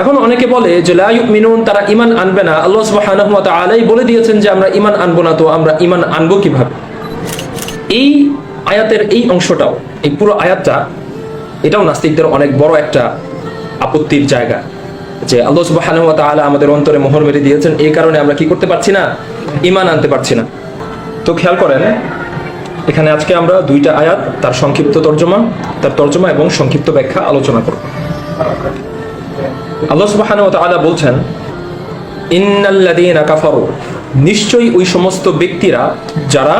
এখন অনেকে বলে যে মিনুন তারা ইমান আনবে না। আল্লাহ তাআলাই বলে দিয়েছেন যে, আমরা ইমান আনব না। তো আমরা ইমান আনব কীভাবে? এই আয়াতের এই অংশটাও, এই পুরো আয়াতটা, এটাও নাস্তিকদের অনেক বড় একটা আপত্তির জায়গা। যে আল্লাহ সুবহানাহু ওয়া তাআলা আমাদের অন্তরে মোহর মেরে দিয়েছেন, এই কারণে আমরা কি করতে পারছি না? ইমান আনতে পারছি না। তো খেয়াল করেন, এখানে আজকে আমরা দুইটা আয়াত, তার সংক্ষিপ্ত তর্জমা, তার তর্জমা এবং সংক্ষিপ্ত ব্যাখ্যা আলোচনা করব। আল্লাহ সুবহানাহু ওয়া তাআলা বলছেন, ইন্নাল্লাযীনা কাফারু। নিশ্চয়ই ওই সমস্ত ব্যক্তিরা যারা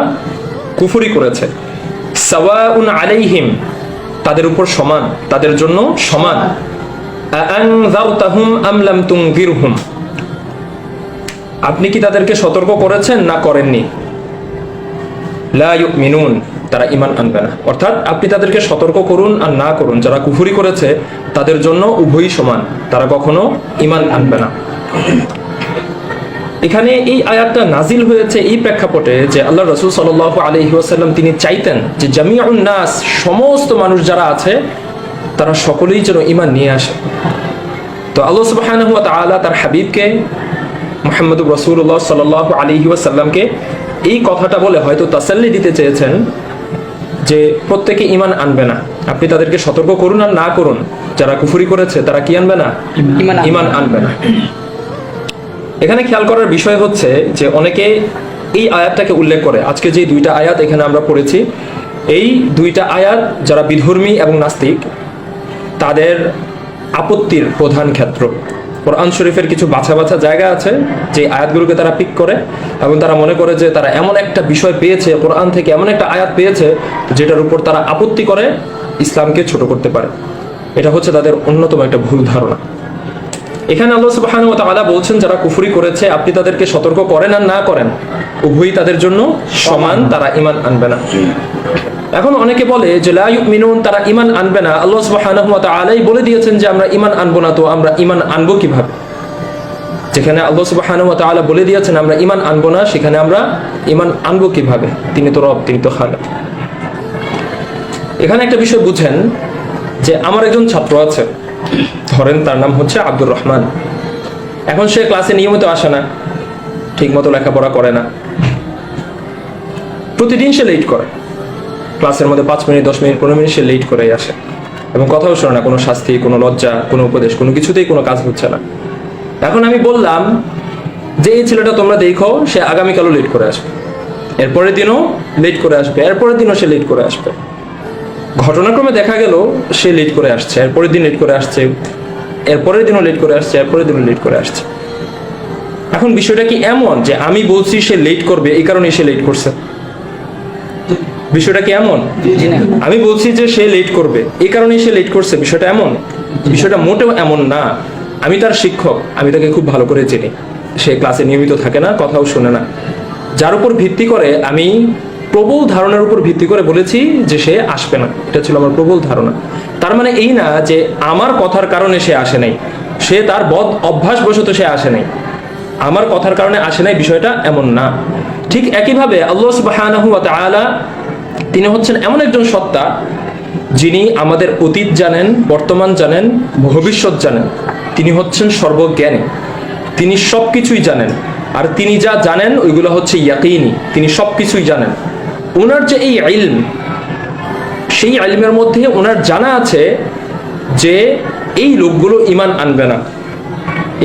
কুফরি করেছে, সাওয়াউন আলাইহিম, তাদের উপর সমান, তাদের জন্য সমান। আআনযারতাহুম আম লাম তুনযিরহুম আপনি কি তাদেরকে সতর্ক করেছেন না করেননি? লা ইউমিনুন। তারা ইমান আনবে না। অর্থাৎ আপনি তাদেরকে সতর্ক করুন আর না করুন। যারা কুফরি করেছে, তাদের জন্য উভয়ই সমান। তারা কখনো ইমান আনবে না। এখানে এই আয়াতটা নাজিল হয়েছে এই প্রেক্ষাপটে যে আল্লাহ রসুল সাল আলহি ওয়াসাল্লাম তিনি চাইতেন যে জামিউন নাস, সমস্ত মানুষ যারা আছে, তারা সকলেই যেন ইমান নিয়ে আসে। তো আল্লাহ সুবহানাহু ওয়া তার হাবিবকে মোহাম্মদ রসুল্লাহ সাল আলহি ওয়াসাল্লামকে এই কথাটা বলে হয়তো তাসাল্লি দিতে চেয়েছেন যে প্রত্যেকে ইমান আনবে না। আপনি তাদেরকে সতর্ক করুন আর না করুন। যারা কুফুরি করেছে তারা কি আনবে না? ইমান আনবে না। এখানে খেয়াল করার বিষয় হচ্ছে যে অনেকে এই আয়াতটাকে উল্লেখ করে। আজকে যে দুইটা আয়াত এখানে আমরা পড়েছি এই দুইটা আয়াত যারা বিধর্মী এবং নাস্তিক তাদের আপত্তির প্রধান ক্ষেত্র। কোরআন শরীফের কিছু বাছা বাছা জায়গা আছে, যে আয়াতগুলোকে তারা পিক করে এবং তারা মনে করে যে তারা এমন একটা বিষয় পেয়েছে, কোরআন থেকে এমন একটা আয়াত পেয়েছে, যেটার উপর তারা আপত্তি করে ইসলামকে ছোট করতে পারে। এটা হচ্ছে তাদের অন্যতম একটা ভুল ধারণা। এখানে আল্লাহ সুবহানাহু ওয়া তাআলা বলছেন, যারা কুফরি করেছে, আপনি তাদেরকে সতর্ক করেন আর না করেন, উভয়ই তাদের জন্য সমান, তারা ইমান আনবে না। এখন অনেকে বলে যে লা ইউমিনুন, তারা ইমান আনবে না। আল্লাহ সুবহানাহু ওয়া তাআলাই বলে দিয়েছেন যে আমরা ইমান আনব না, তো আমরা ইমান আনব কীভাবে? যেখানে আল্লাহ সুবহানাহু ওয়া বলে দিয়েছেন, আমরা ইমান আনব না, সেখানে আমরা ইমান আনব কীভাবে? তিনি তো রব, তিনি তো খালেক। এখানে একটা বিষয় বুঝেন যে আমার একজন ছাত্র আছে, ধরেন তার নাম হচ্ছে আব্দুর রহমান। এখন সে ক্লাসে নিয়মিত আসে না ঠিক মতো লেখাপড়া করে না। প্রতিদিন সে লেট করে। ক্লাসের মধ্যে পাঁচ মিনিট, দশ মিনিট, পনেরো মিনিট সে লেট করেই আসে। এবং কথাও শোনে না, কোনো শাস্তি, কোনো লজ্জা, কোনো উপদেশ, কোনো কিছুতেই কোনো কাজ হচ্ছে না। এখন আমি বললাম যে এই ছেলেটা তোমরা দেখো, সে আগামীকালও লেট করে আসবে। এরপরের দিনও লেট করে আসবে, এরপরের দিনও সে লেট করে আসবে। ঘটনাক্রমে দেখা গেল, সে লেট করে আসছে, এরপরের দিন লেট করে আসছে, এরপরের দিনও লেট করে আসছে, এরপরের দিনও লেট করে আসছে। এখন বিষয়টা কি এমন যে আমি বলছি সে লেট করবে, এই কারণে সে লেট করছে? বিষয়টা কি এমন? আমি বলছি যে সে লেট করবে। এই কারণে সে লেট করছে বিষয়টা এমন। বিষয়টা মোটেও এমন না। আমি তার শিক্ষক আমি তাকে খুব ভালো করে চিনি। সে ক্লাসে নিয়মিত থাকে না কথাও শোনে না। যার উপর ভিত্তি করে আমি প্রবল ধারণার উপর ভিত্তি করে বলেছি যে সে আসবে না। এটা ছিল আমার প্রবল ধারণা। তার মানে এই না যে আমার কথার কারণে সে আসে নাই। সে তার বদ অভ্যাসবশত সে আসে নাই। আমার কথার কারণে আসে নাই বিষয়টা এমন না। ঠিক একইভাবে আল্লাহ তাআলা তিনি হচ্ছেন এমন একজন সত্তা যিনি আমাদের অতীত জানেন, বর্তমান জানেন, ভবিষ্যৎ জানেন। তিনি হচ্ছেন সর্বজ্ঞানী। তিনি সব কিছুই জানেন। আর তিনি যা জানেন, ওইগুলো হচ্ছে ইয়াকিনি। তিনি সব কিছুই জানেন। ওনার যে এই আইলম সেই আলিমের মধ্যে ওনার জানা আছে যে এই লোকগুলো ইমান আনবে না।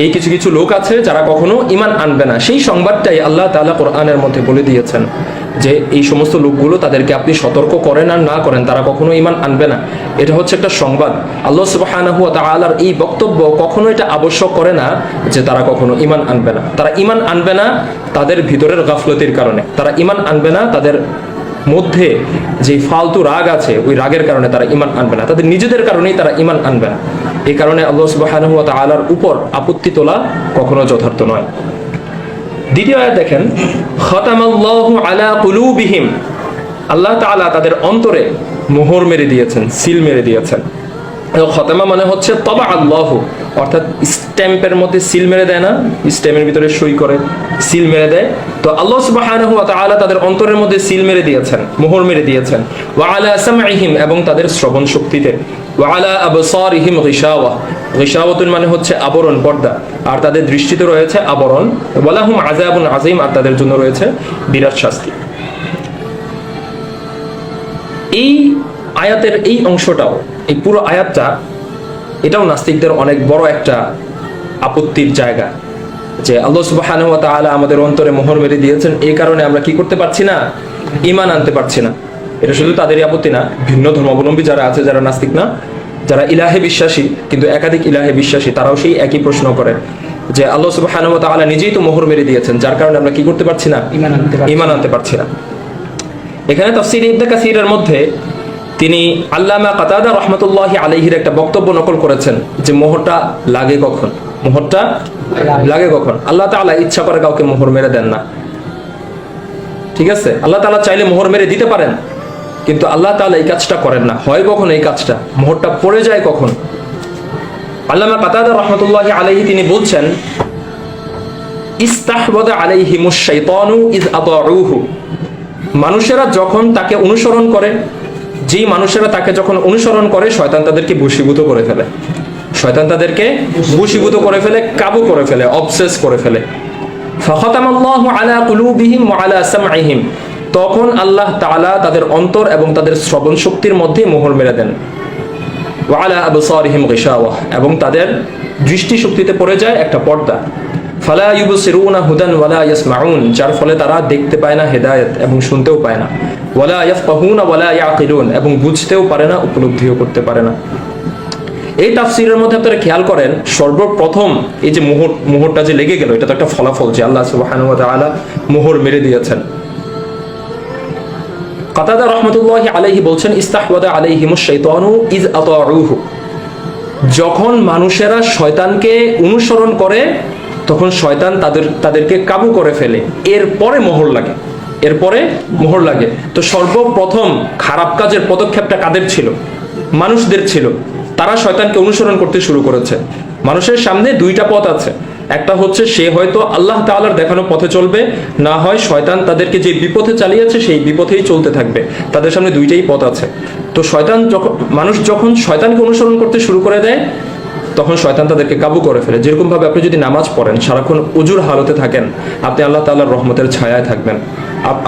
এই কিছু কিছু লোক আছে যারা কখনো ইমান আনবে না। সেই সংবাদটাই আল্লাহ তাআলা কোরআনের মধ্যে বলে দিয়েছেন যে এই সমস্ত লোকগুলো তাদেরকে আপনি সতর্ক করেন আর না করেন, তারা কখনো ইমান আনবে না। এটা হচ্ছে একটা সংবাদ। আল্লাহ সুবহানাহু ওয়া তাআলার এই বক্তব্য কখনো এটা আবশ্যক করে না যে তারা কখনো ইমান আনবে না। তারা ইমান আনবে না তাদের ভিতরের গাফলতির কারণে। তারা ইমান আনবে না তাদের মধ্যে যে ফালতু রাগ আছে, ওই রাগের কারণে তারা ইমান আনবে না। তাদের নিজেদের কারণেই তারা ইমান আনবে না। এই কারণে আল্লাহ সুবাহ আলার উপর আপত্তি তোলা কখনো যথার্থ নয়। দ্বিতীয় আয়াত দেখেন, খতামাল্লাহু আলা কুলুবিহিম। আল্লাহ তাআলা তাদের অন্তরে মোহর মেরে দিয়েছেন, সিল মেরে দিয়েছেন। খতামা মানে হচ্ছে তবা আল্লাহ। অর্থাৎ স্ট্যাম্পের মধ্যে সিল মেরে দেয় না, স্ট্যাম্পের ভিতরে সই করে, সিল মেরে দেয়। তো আল্লাহ ওয়া তাদের অন্তরের মধ্যে সিল মেরে দিয়েছেন, মোহর মেরে দিয়েছেন। ওয়া আলা সামঈহিম এবং তাদের শ্রবণ শক্তিতে। গিশাওয়া। গিশাওয়াতুন মানে হচ্ছে আবরণ, পর্দা। আর তাদের দৃষ্টিতে রয়েছে আবরণ। ওয়ালাহুম আযাবুন আযীম, আর তাদের জন্য রয়েছে বিরাট শাস্তি। এই আয়াতের এই অংশটাও এই পুরো আয়াতটা এটাও নাস্তিকদের অনেক বড় একটা আপত্তির জায়গা। যে আল্লাহ ওয়া আমাদের অন্তরে মোহর মেরে দিয়েছেন এই কারণে আমরা কি করতে পারছি না? ঈমান আনতে পারছি না। এটা শুধু তাদেরই আপত্তি না ভিন্ন ধর্মাবলম্বী যারা আছে যারা নাস্তিক না যারা ইলাহে বিশ্বাসী কিন্তু একাধিক ইলাহে বিশ্বাসী তারাও সেই একই প্রশ্ন করে। যে আল্লাহ তাআলা নিজেই তো মোহর মেরে দিয়েছেন যার কারণে আমরা কি করতে পারছি না। ঈমান আনতে পারছি না। এখানে তাফসির ইবনে কাসিরের মধ্যে তিনি আল্লামা কাতাদা রহমতুল্লাহ আলাইহির একটা বক্তব্য নকল করেছেন যে মোহরটা লাগে কখন? মোহরটা লাগে কখন? আল্লাহ তাআলা ইচ্ছা করে কাউকে মোহর মেরে দেন না। ঠিক আছে? আল্লাহ তাআলা চাইলে মোহর মেরে দিতে পারেন, কিন্তু আল্লাহ তাআলা এই কাজটা করেন না। হয় কখন এই কাজটা? মোহরটা পড়ে যায় কখন? আল্লামা কাতাদা রহমতুল্লাহ আলাইহি তিনি বলছেন, ইস্তাহবাদা আলাইহিমুশ শাইতানু ইজ আতাউহু মানুষেরা যখন তাকে অনুসরণ করে যেই মানুষেরা তাকে যখন অনুসরণ করে, শয়তান তাদেরকে বশীভূত করে ফেলে। শয়তান তাদেরকে বশীভূত করে ফেলে, কাবু করে ফেলে অবসেস করে ফেলে। তখন আল্লাহ তাআলা তাদের অন্তর এবং তাদের শ্রবণ শক্তির মধ্যে মোহর মেরে দেন। এবং তাদের দৃষ্টি শক্তিতে পড়ে যায় একটা পর্দা। ফালা ইউবসিরুনা হুদান ওয়ালা ইয়াসমাউন, যার ফলে তারা দেখতে পায় না হেদায়েত এবং শুনতেও পায় না। ওয়ালা ইয়াফকাহুনা ওয়ালা ইয়াকিলুন, এবং বুঝতেও পারে না, উপলব্ধিও করতে পারে না। এই তাফসিরের মধ্যে আপনারা খেয়াল করেন, সর্বপ্রথম এই যে মোহর, মোহরটা যে লেগে গেল, এটা তো একটা ফলাফল যে আল্লাহ সুবহানাহু ওয়া তাআলা মোহর মেরে দিয়েছেন। কাতাদা রহমতুল্লাহ আলাইহি বলছেন, ইস্তাহওয়াদা আলাইহিমুশ শাইতানু ইজ আতাউহু। যখন মানুষেরা শয়তানকে অনুসরণ করে তখন শয়তান তাদের, তাদেরকে কাবু করে ফেলে। এরপরে মোহর লাগে। এরপরে মোহর লাগে। তো সর্বপ্রথম খারাপ কাজের পদক্ষেপটা কাদের ছিল? মানুষদের ছিল। তারা শয়তানকে অনুসরণ করতে শুরু করেছে। মানুষের সামনে দুইটা পথ আছে। একটা হচ্ছে সে হয়তো আল্লাহ তাআলার দেখানো পথে চলবে। না হয় শয়তান তাদেরকে যে বিপথে চালিয়েছে, সেই বিপথেই চলতে থাকবে। তাদের সামনে দুইটাই পথ আছে। তো শয়তান যখন মানুষ যখন শয়তানকে অনুসরণ করতে শুরু করে দেয় তখন শয়তান তাদেরকে কাবু করে ফেলে। যেরকম ভাবে আপনি যদি নামাজ পড়েন, সারাক্ষণ উজুর হালতে থাকেন, আপনি আল্লাহ তাআলার রহমতের ছায়ায় থাকবেন।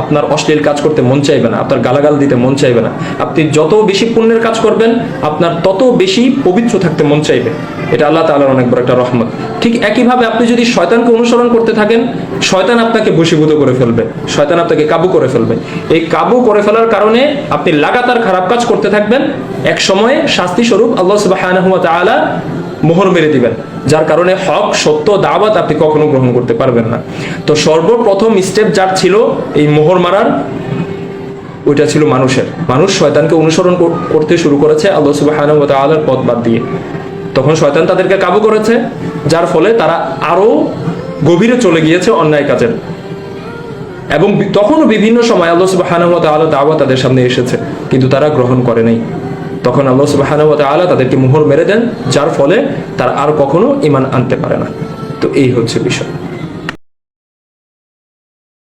আপনার অশ্লীল কাজ করতে মন চাইবে না, আপনার গালাগাল দিতে মন চাইবে না। আপনি যত বেশি পুণ্যের কাজ করবেন, আপনার তত বেশি পবিত্র থাকতে মন চাইবে। এটা আল্লাহ তাআলার অনেক বড় একটা রহমত। ঠিক একইভাবে আপনি যদি শয়তানকে অনুসরণ করতে থাকেন, শয়তান আপনাকে বশীভূত করে ফেলবে, শয়তান আপনাকে কাবু করে ফেলবে। এই কাবু করে ফেলার কারণে আপনি লাগাতার খারাপ কাজ করতে থাকবেন। এক সময়ে শাস্তি স্বরূপ আল্লাহ তাআলা মোহর মেরে দিবেন। যার কারণে হক, সত্য, দাওয়াত আপনি কখনো গ্রহণ করতে পারবেন না। তো সর্বপ্রথম স্টেপ যার ছিল এই মোহর মারার, ওইটা ছিল মানুষের। মানুষ শয়তানকে অনুসরণ করতে শুরু করেছে আল্লাহ ওয়া পথ বাদ দিয়ে। তখন শয়তান তাদেরকে কাবু করেছে, যার ফলে তারা আরও গভীরে চলে গিয়েছে অন্যায় কাজের। এবং তখনও বিভিন্ন সময় আল্লাহ তাআলা দাওয়া তাদের সামনে এসেছে, কিন্তু তারা গ্রহণ করে নাই। তখন আল্লাহ সুবহানাহু আলা তাদেরকে মোহর মেরে দেন, যার ফলে তারা আর কখনো ইমান আনতে পারে না। তো এই হচ্ছে বিষয়।